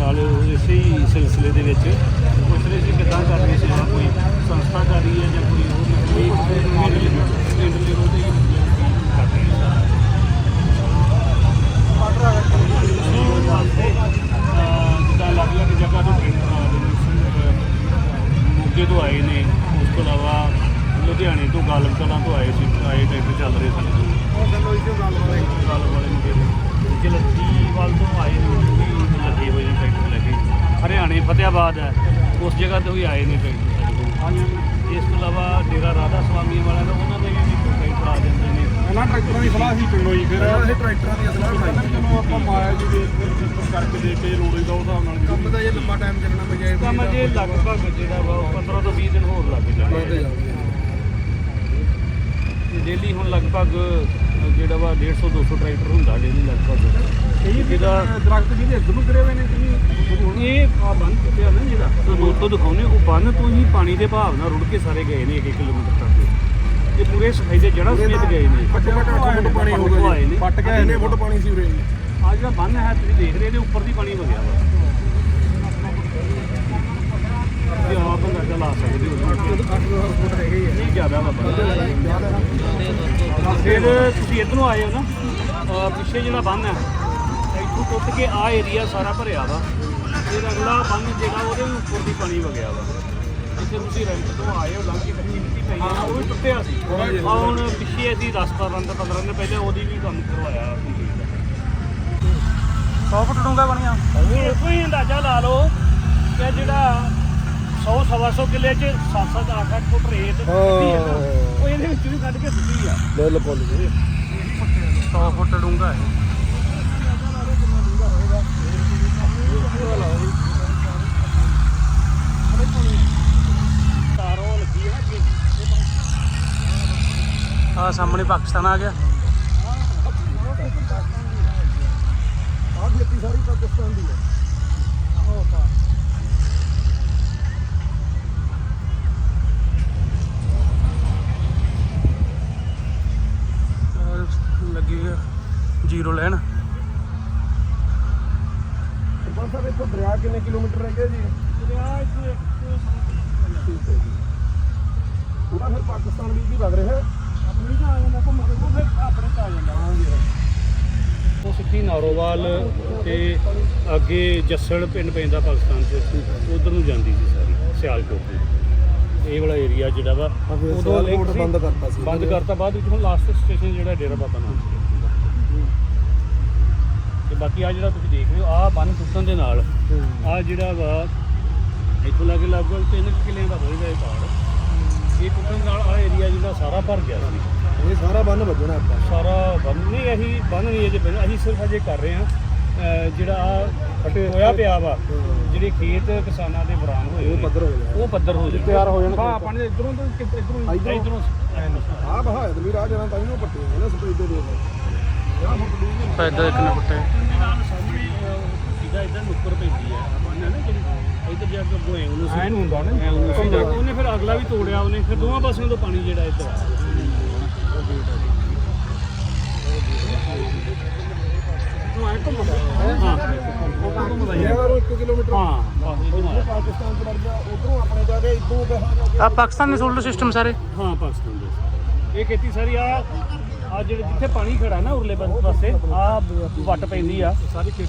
ਨਾਲ ਇਸੇ ਹੀ ਸਿਲਸਿਲੇ ਦੇ ਵਿੱਚ ਪੁੱਛ ਰਹੇ ਸੀ ਕਿੱਦਾਂ ਕਰ ਰਹੀ ਸੇਵਾ ਕੋਈ ਸੰਸਥਾ ਕਰ ਰਹੀ ਹੈ ਜਾਂ ਕੋਈ ਹੋਰ ਪਿੰਡ ਲੈਵਲ ਤੇ ਜਿੱਦਾਂ ਅਲੱਗ-ਅਲੱਗ ਜਗ੍ਹਾ ਤੋਂ ਪਿੰਡ ਮੋਗੇ ਤੋਂ ਆਏ ਨੇ ਉਸ ਤੋਂ ਇਲਾਵਾ ਲੁਧਿਆਣੇ ਤੋਂ ਗਾਲਮ ਕਲਾਂ ਤੋਂ ਆਏ ਸੀ ਆਏ ਟਰੈਕਟਰ ਚੱਲ ਰਹੇ ਸਨ। ਗੱਲ ਵਾਲੇ ਨੂੰ ਕਹਿੰਦੇ ਜਲੰਧੀ ਵੱਲ ਤੋਂ ਆਏ ਨੇ ਲੱਗੇ ਹੋਏ ਨੇ ਟਰੈਕਟਰ ਲੈ ਕੇ ਹਰਿਆਣੇ ਫਤਿਆਬਾਦ ਹੈ। ਉਸ ਜਗ੍ਹਾ ਤੋਂ ਵੀ ਆਏ ਨੇ ਟਰੈਕਟਰ ਸਾਡੇ ਕੋਲ ਇਸ ਤੋਂ ਇਲਾਵਾ ਡੇਰਾ ਰਾਧਾ ਸਵਾਮੀ ਵਾਲਾ ਦਾ ਉਹਨਾਂ ਦੇ ਵੀ ਟਰੈਕਟਰ ਆ ਜਾਂਦੇ ਨੇ। ਇਹਨਾਂ ਟਰੈਕਟਰਾਂ ਦੀ ਸਲਾਹ ਸੀ ਪਿੰਡੋਂ ਹੀ ਫਿਰ ਇਹ ਟਰੈਕਟਰਾਂ ਦੀ ਅਸਲਾ ਕਹਿੰਦਾ ਵੀ ਚਲੋ ਆਪਾਂ ਮਾਇਆ ਜੀ ਦੇ ਸਿਸਟਮ ਕਰਕੇ ਦੇਖ ਕੇ ਲੋੜੀ ਦਾ ਉਹ ਹਿਸਾਬ ਨਾਲ ਕੰਮ ਦਾ ਇਹ ਲੰਬਾ ਟਾਈਮ ਚੱਲਣਾ ਬਜਾਏ ਕੰਮ ਜੇ ਲਗਭਗ ਜਿਹੜਾ ਵਾ ਉਹ 15 ਤੋਂ 20 ਦਿਨ ਹੋਰ ਲੱਗ ਜਾਣਗੇ। ਡੇਲੀ ਹੁਣ ਲਗਭਗ ਜਿਹੜਾ ਵਾ 150 200 ਟਰੈਕਟਰ ਹੁੰਦਾ ਡੇਲੀ ਲਗਭਗ। ਇਹ ਇਹਦਾ ਦਰਖਤ ਜਿਹਦੇ ਨੂੰ ਗਿਰੇ ਹੋਏ ਨੇ ਤੁਸੀਂ ਇਹ ਆ ਬੰਨ ਚੁੱਕਿਆ ਨਾ ਜਿਹੜਾ। ਤੋਂ ਦੋਸਤੋ ਦਿਖਾਉਨੇ ਉਹ ਬੰਨ ਤੋਂ ਹੀ ਪਾਣੀ ਦੇ ਭਾਵ ਨਾਲ ਰੁੜ ਕੇ ਸਾਰੇ ਗਏ ਨੇ 1 ਕਿਲੋਮੀਟਰ ਤੱਕ। ਇਹ ਪੂਰੇ ਸਫ਼ਾਈ ਦੇ ਜੜ੍ਹਾਂ ਸਮੇਤ ਗਏ ਨੇ। ਘੱਟੋ ਘੱਟ 8 ਫੁੱਟ ਪਾਣੀ ਨੇ। ਜੀ। ਪੱਟ ਕੇ ਇੰਨੇ ਫੁੱਟ ਪਾਣੀ ਸੀ ਉਰੇ ਆ ਜਿਹੜਾ ਬੰਨ ਹੈ ਤੁਸੀਂ ਦੇਖ ਰਹੇ ਇਹਦੇ ਉੱਪਰ ਦੀ ਪਾਣੀ ਵਗਿਆ ਵਾ। ਇਹ ਆਪ ਅੰਦਾਜ਼ਾ ਲਾ ਸਕਦੇ ਹੋ। 8 ਫੁੱਟ ਹੈਗੇ ਹੀ। ਨਹੀਂ ਜ਼ਿਆਦਾ ਵਾ ਫਿਰ ਤੁਸੀਂ ਇਧਰੋਂ ਆਏ ਹੋ ਨਾ ਅਹ ਪਿੱਛੇ ਜਿਹੜਾ ਬੰਨ ਹੈ ਇੱਥੋਂ ਟੁੱਟ ਕੇ ਆ ਏਰੀਆ ਸਾਰਾ ਭਰਿਆ ਵਾ। ਫਿਰ ਅਗਲਾ ਬੰਨ ਜਿਹੜਾ ਉਹਦੇ ਵੀ ਉੱਪਰ ਦੀ ਪਾਣੀ ਵਗਿਆ ਵਾ। ਜਿੱਥੇ ਤੁਸੀਂ ਰੈਂਟ ਤੋਂ ਆਏ ਹੋ ਲੰਘ ਕੇ ਕੱਚੀ ਮਿੱਟੀ ਪਈ ਆ ਉਹ ਵੀ ਟੁੱਟਿਆ ਸੀ। ਹੁਣ ਪਿੱਛੇ ਅਸੀਂ 10 15 ਦਿਨ 15 ਦਿਨ ਪਹਿਲੇ ਉਹਦੀ ਵੀ ਕੰਮ ਕਰਵਾਇਆ 100 ਫੁੱਟ ਡੂੰਗਾ ਬਣਿਆ। ਇਹ ਕੋਈ ਅੰਦਾਜ਼ਾ ਲਾ ਲਓ ਕਿ ਜਿਹੜਾ 100 ਸਵਾ ਸੌ ਕਿੱਲੇ ਚ 7 7 8 8 ਫੁੱਟ ਰੇਤ ਸਿੱਧੀ ਆ ਨਾ, ਉਹ ਇਹਦੇ ਵਿੱਚ ਵੀ ਕੱਢ ਕੇ ਸਿੱਧੀ ਆ। ਬਿਲਕੁਲ 100 ਫੁੱਟ ਡੂੰਗਾ ਹੈ ਤਾਰੋਂ ਲੱਗੀ ਹੈ ਨਾ ਅੱਗੇ ਆ ਸਾਹਮਣੇ ਪਾਕਿਸਤਾਨ ਆ ਗਿਆ। ਆਹ ਖੇਤੀ ਸਾਰੀ ਪਾਕਿਸਤਾਨ ਦੀ ਹੈ। ਸਾਹਿਬ ਇੱਥੋਂ ਦਰਿਆ ਕਿੰਨੇ ਕਿਲੋਮੀਟਰ ਰਹਿ ਗਿਆ ਜੀ? ਦਰਿਆ ਇੱਥੇ ਠੀਕ ਹੈ ਜੀ। ਪੂਰਾ ਫਿਰ ਪਾਕਿਸਤਾਨ ਵੀ ਵੀ ਲੱਗ ਰਿਹਾ? ਹੈ ਆਪਣੀ ਤਾਂ ਆ ਜਾਂਦਾ ਘੁੰਮ ਕੇ ਉਹ ਫਿਰ ਆਪਣੇ ਤਾਂ ਆ ਜਾਂਦਾ। ਉਹ ਸਿੱਧੀ ਨਾਰੋਵਾਲ ਤੇ ਅੱਗੇ ਜੱਸੜ ਪਿੰਡ ਪੈਂਦਾ ਪਾਕਿਸਤਾਨ ਚ ਉਧਰ ਨੂੰ ਜਾਂਦੀ ਸੀ ਸਾਰੀ ਸਿਆਲਕੋਟ ਨੂੰ ਇਹ ਵਾਲਾ ਏਰੀਆ ਜਿਹੜਾ ਵਾ ਉਦੋਂ। ਬੰਦ ਕਰਤਾ ਸੀ। ਬੰਦ ਕਰਤਾ ਬਾਅਦ ਵਿੱਚ ਹੁਣ ਲਾਸਟ ਸਟੇਸ਼ਨ ਜਿਹੜਾ ਡੇਰਾ ਬਾਬਾ ਨਾਨਕ। ਤੇ ਬਾਕੀ ਆ ਜਿਹੜਾ ਤੁਸੀਂ ਦੇਖ ਰਹੇ ਹੋ ਆ ਬੰਨ ਟੁੱਟਣ ਦੇ ਨਾਲ ਆ ਜਿਹੜਾ ਵਾ ਇੱਥੋਂ ਲੱਗੇ ਲਗਭਗ ਤਿੰਨ ਕੁ ਕਿੱਲਿਆਂ ਦਾ ਹੋਏਗਾ ਇਹ ਪਹਾੜ। ਇਹ ਟੁੱਟਣ ਨਾਲ ਆ ਏਰੀਆ ਜਿਹੜਾ ਸਾਰਾ ਭਰ ਗਿਆ ਸੀ। ਇਹ ਸਾਰਾ ਬੰਨ ਵੱਜਣਾ ਆਪਾਂ। ਸਾਰਾ ਬੰਨ ਨਹੀਂ ਅਸੀਂ ਬੰਨ ਨਹੀਂ ਅਜੇ ਅਸੀਂ ਸਿਰਫ ਅਜੇ ਕਰ ਰਹੇ ਹਾਂ ਜਿਹੜਾ ਆ ਫਟੇ ਹੋਇਆ ਪਿਆ ਵਾ ਜਿਹੜੇ ਖੇਤ ਕਿਸਾਨਾਂ ਦੇ ਬਰਾਨ ਹੋਏ ਉਹ ਪੱਧਰ ਹੋ ਜਾਣਾ ਉਹ ਪੱਧਰ ਹੋ ਜਾਣ ਤਿਆਰ ਹੋ ਜਾਣ ਹਾਂ ਆਪਾਂ ਨੇ ਇਧਰੋਂ ਤੋਂ ਇਧਰੋਂ ਇਧਰੋਂ। ਆ ਬਹਾਇਤ ਵੀ ਰਾਹ ਜਾਣਾ ਤਾਂ ਇਹਨੂੰ ਪੱਟੇ ਹੋਏ ਨਾ ਸਪੀਡ ਦੇ ਦੇ। ਪੈਦਾ ਇੱਕ ਨਾ ਸਿੱਧਾ ਇਧਰ ਨੁੱਕਰ ਪੈਂਦੀ ਜਿਹੜੀ ਇਧਰ ਜਾ ਕੇ ਗੋਏ ਉਹਨੂੰ ਸੀ ਐਨ ਹੁੰਦਾ ਨਾ ਐਂ ਉਹਨੂੰ ਸਿੱਧਾ ਉਹਨੇ ਫਿਰ ਅਗਲਾ ਵੀ ਤੋੜਿਆ ਉਹਨੇ। ਫਿਰ ਦੋਵਾਂ ਪਾਸਿਆਂ ਤੋਂ ਪਾਣੀ ਜਿਹੜਾ ਇੱਧਰ ਆ ਤੂੰ ਐਂ ਘੁੰਮਦਾ ਹਾਂ। ਉਹ ਘੁੰਮਦਾ ਹੀ ਆ। ਯਾਰ 1 ਕਿਲੋਮੀਟਰ। ਹਾਂ। ਬਸ ਇੱਧਰੋਂ ਆ। ਪਾਕਿਸਤਾਨ ਚ ਵੜ ਗਿਆ ਉਧਰੋਂ ਆਪਣੇ ਜਾ ਕੇ ਇਦੋਂ ਕਹਾਂ ਆ ਪਾਕਿਸਤਾਨ ਦੇ ਸੋਲਰ ਸਿਸਟਮ ਸਾਰੇ। ਹਾਂ ਪਾਕਿਸਤਾਨ ਦੇ ਇਹ ਖੇਤੀ ਸਾਰੀ ਆ ਆ ਜਿਹੜੇ ਜਿੱਥੇ ਪਾਣੀ ਖੜਾ ਨਾ ਉਰਲੇ ਪਾਸੇ- ਪਾਸੇ, ਆ ਵੱਟ ਪੈਂਦੀ ਆ।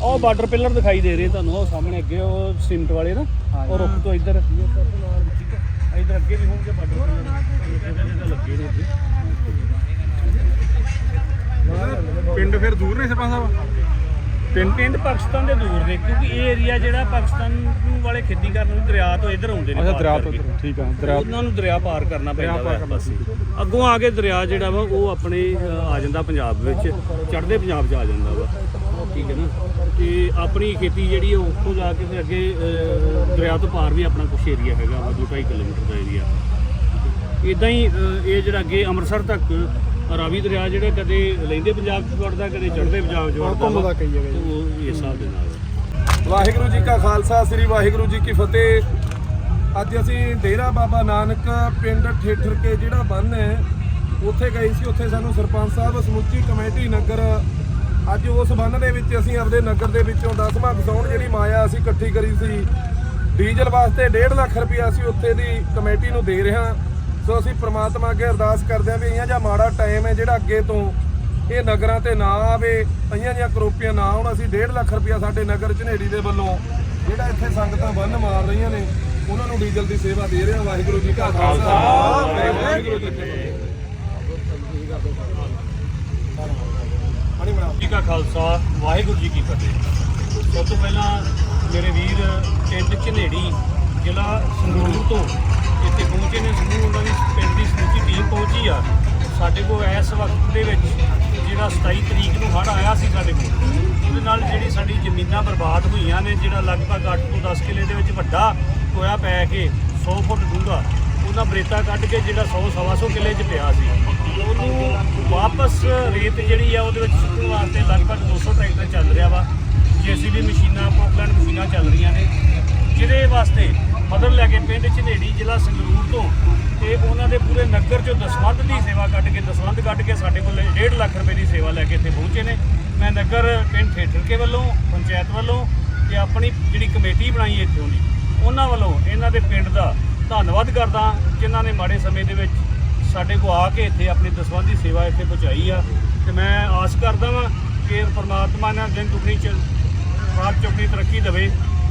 ਉਹ ਬਾਰਡਰ ਪਿਲਰ ਦਿਖਾਈ ਦੇ ਰਹੇ ਤੁਹਾਨੂੰ, ਉਹ ਸਾਹਮਣੇ ਅੱਗੇ, ਉਹ ਸਿੰਟ ਵਾਲੇ ਨਾ, ਉਹ ਰੁੱਖ ਤੋਂ ਇੱਧਰ। ਇੱਧਰ ਅੱਗੇ ਵੀ ਹੋਣਗੇ ਬਾਰਡਰ ਲੱਗੇ ਨੇ ਅੱਗੇ ਪਿੰਡ ਫਿਰ ਦੂਰ ਨੇ ਸਰਪੰਚ ਸਾਹਿਬ? ਪਿੰਡ ਪਿੰਡ ਪਾਕਿਸਤਾਨ ਦੇ ਦੂਰ ਨੇ ਕਿਉਂਕਿ ਇਹ ਏਰੀਆ ਜਿਹੜਾ ਪਾਕਿਸਤਾਨ ਨੂੰ ਵਾਲੇ ਖੇਤੀ ਕਰਨ ਨੂੰ ਦਰਿਆ ਤੋਂ ਇੱਧਰ ਆਉਂਦੇ ਨੇ ਅੱਛਾ ਦਰਿਆ ਤੋਂ। ਠੀਕ ਆ ਦਰਿਆ ਉਹਨਾਂ ਨੂੰ ਦਰਿਆ ਪਾਰ ਕਰਨਾ ਪੈਂਦਾ ਕਰਨਾ ਪਾਸੇ ਅੱਗੋਂ ਆ ਕੇ ਦਰਿਆ ਜਿਹੜਾ ਵਾ ਉਹ ਆਪਣੇ ਆ ਜਾਂਦਾ ਪੰਜਾਬ ਵਿੱਚ ਚੜ੍ਹਦੇ ਪੰਜਾਬ 'ਚ ਆ ਜਾਂਦਾ ਵਾ। ਠੀਕ ਹੈ ਨਾ? ਤੇ ਆਪਣੀ ਖੇਤੀ ਜਿਹੜੀ ਉਹ ਉੱਥੋਂ ਜਾ ਕੇ ਫਿਰ ਅੱਗੇ ਦਰਿਆ ਤੋਂ ਪਾਰ ਵੀ ਆਪਣਾ ਕੁਛ ਏਰੀਆ ਹੈਗਾ ਵਾ 2.5 ਕਿਲੋਮੀਟਰ ਦਾ ਏਰੀਆ ਇਦਾਂ ਹੀ ਇਹ ਜਿਹੜਾ ਅੱਗੇ ਅੰਮ੍ਰਿਤਸਰ ਤੱਕ ਰਾਵੀ ਦਰਿਆ ਜਿਹੜਾ ਕਦੇ ਲੈਂਦੇ ਪੰਜਾਬ 'ਚ ਵੜਦਾ ਕਦੇ ਚੜ੍ਹਦੇ ਪੰਜਾਬ 'ਚ ਵੜਦਾ ਘੁੰਮਦਾ। ਕਈ ਜਗ੍ਹਾ ਜੀ। ਤੇ ਉਹ ਇਸ ਹਿਸਾਬ ਦੇ ਨਾਲ ਵਾਹਿਗੁਰੂ ਜੀ ਕਾ ਖਾਲਸਾ ਸ੍ਰੀ ਵਾਹਿਗੁਰੂ ਜੀ ਕੀ ਫਤਿਹ ਅੱਜ ਅਸੀਂ ਡੇਰਾ ਬਾਬਾ ਨਾਨਕ ਪਿੰਡ ਠੇਠਰ ਕੇ ਜਿਹੜਾ ਬੰਨ ਹੈ ਉੱਥੇ ਗਏ ਸੀ ਉੱਥੇ ਸਾਨੂੰ ਸਰਪੰਚ ਸਾਹਿਬ ਸਮੁੱਚੀ ਕਮੇਟੀ ਨਗਰ ਅੱਜ ਉਸ ਬੰਨ ਦੇ ਵਿੱਚ ਅਸੀਂ ਆਪਦੇ ਨਗਰ ਦੇ ਵਿੱਚੋਂ 10ਵਾਂ ਕਸੌਣ ਜਿਹੜੀ ਮਾਇਆ ਅਸੀਂ ਇਕੱਠੀ ਕਰੀ ਸੀ ਡੀਜ਼ਲ ਵਾਸਤੇ 1.5 ਲੱਖ ਰੁਪਇਆ ਅਸੀਂ ਉੱਥੇ ਦੀ ਕਮੇਟੀ ਨੂੰ ਦੇ ਰਹੇ ਹਾਂ ਸੋ ਅਸੀਂ ਪ੍ਰਮਾਤਮਾ ਅੱਗੇ ਅਰਦਾਸ ਕਰਦੇ ਹਾਂ ਵੀ ਇਹਾਂ ਜਿਹਾ ਮਾੜਾ ਟਾਈਮ ਹੈ ਜਿਹੜਾ ਅੱਗੇ ਤੋਂ ਇਹ ਨਗਰਾਂ ਤੇ ਨਾ ਆਵੇ ਇਹਾਂ ਜਿਹੀਆਂ ਕਰੋਪੀਆਂ ਨਾ ਆਉਣ, ਅਸੀਂ 1.5 ਲੱਖ ਰੁਪਇਆ ਸਾਡੇ ਨਗਰ ਝਨੇੜੀ ਦੇ ਵੱਲੋਂ ਜਿਹੜਾ ਇੱਥੇ ਸੰਗਤਾਂ ਬੰਨ ਮਾਰ ਰਹੀਆਂ ਨੇ, ਉਹਨਾਂ ਨੂੰ ਡੀਜ਼ਲ ਦੀ ਸੇਵਾ ਦੇ ਰਿਹਾ ਵਾਹਿਗੁਰੂ ਜੀ ਕਾ ਖਾਲਸਾ। ਵਾਹਿਗੁਰੂ ਜੀ ਕੀ ਫਤਿਹ। ਜੀ ਕਾ ਖਾਲਸਾ, ਵਾਹਿਗੁਰੂ ਜੀ ਕੀ ਫਤਿਹ। ਸਭ ਤੋਂ ਪਹਿਲਾਂ ਮੇਰੇ ਵੀਰ ਪਿੰਡ ਝਨੇੜੀ ਜ਼ਿਲ੍ਹਾ ਸੰਗਰੂਰ ਤੋਂ ਇੱਥੇ ਪਹੁੰਚੇ ਨੇ, ਸਮੂਹ ਉਹਨਾਂ ਦੀ ਪਿੰਡ ਦੀ ਸਮੁੱਚੀ ਟੀਮ ਪਹੁੰਚੀ ਆ। ਸਾਡੇ ਕੋਲ ਇਸ ਵਕਤ ਦੇ ਵਿੱਚ ਜਿਹੜਾ 27 ਤਰੀਕ ਨੂੰ ਹੜ੍ਹ ਆਇਆ ਸੀ ਸਾਡੇ ਕੋਲ, ਉਹਦੇ ਨਾਲ ਜਿਹੜੀ ਸਾਡੀ ਜ਼ਮੀਨਾਂ ਬਰਬਾਦ ਹੋਈਆਂ ਨੇ, ਜਿਹੜਾ ਲਗਭਗ 8 ਤੋਂ 10 ਕਿੱਲੇ ਦੇ ਵਿੱਚ ਵੱਡਾ ਟੋਇਆ ਪੈ ਕੇ 100 ਫੁੱਟ ਡੂੰਘਾ, ਉਹਨਾਂ ਬਰੇਤਾ ਕੱਢ ਕੇ ਜਿਹੜਾ 100 ਸਵਾ ਸੌ ਕਿੱਲੇ 'ਚ ਪਿਆ ਸੀ। ਉਹਨੂੰ ਵਾਪਸ ਰੇਤ ਜਿਹੜੀ ਆ, ਉਹਦੇ ਵਿੱਚ ਸੁੱਟਣ ਵਾਸਤੇ ਲਗਭਗ 200 ਟਰੈਕਟਰ ਚੱਲ ਰਿਹਾ ਵਾ, ਜੀਸੀਬੀ ਮਸ਼ੀਨਾਂ ਪੋਕਲੈਂਡ ਮਸ਼ੀਨਾਂ ਚੱਲ ਰਹੀਆਂ ਨੇ। ਜਿਹਦੇ ਵਾਸਤੇ ਮਦਦ ਲੈ ਕੇ ਪਿੰਡ ਝਨੇੜੀ ਜ਼ਿਲ੍ਹਾ ਸੰਗਰੂਰ ਤੋਂ ਤੇ ਉਹਨਾਂ ਦੇ ਪੂਰੇ ਨਗਰ ਚੋਂ ਦਸਵੰਧ ਦੀ ਸੇਵਾ ਕੱਢ ਕੇ ਦਸਵੰਧ ਕੱਢ ਕੇ ਸਾਡੇ ਕੋਲ 1.5 ਲੱਖ ਰੁਪਏ ਦੀ ਸੇਵਾ ਲੈ ਕੇ ਇੱਥੇ ਪਹੁੰਚੇ ਨੇ। ਮੈਂ ਨਗਰ ਪਿੰਡ ਠੇਠਰਕੇ ਵੱਲੋਂ, ਪੰਚਾਇਤ ਵੱਲੋਂ ਤੇ ਆਪਣੀ ਜਿਹੜੀ ਕਮੇਟੀ ਬਣਾਈ ਇੱਥੋਂ ਦੀ, ਉਹਨਾਂ ਵੱਲੋਂ ਇਹਨਾਂ ਦੇ ਪਿੰਡ ਦਾ ਧੰਨਵਾਦ ਕਰਦਾ ਜਿਨ੍ਹਾਂ ਨੇ ਮਾੜੇ ਸਮੇਂ ਦੇ ਵਿੱਚ ਸਾਡੇ ਕੋ ਆ ਕੇ ਇੱਥੇ ਆਪਣੀ ਦਸਵੰਧ ਦੀ ਸੇਵਾ ਇੱਥੇ ਪਹੁੰਚਾਈ ਆ। ਤੇ ਮੈਂ ਆਸ ਕਰਦਾ ਵਾਂ ਕਿ ਪਰਮਾਤਮਾ ਨੇ ਦਿਨ ਦੁਗਣੀ ਚ ਰਾਤ ਚੌਗਣੀ ਤਰੱਕੀ ਦੇਵੇ।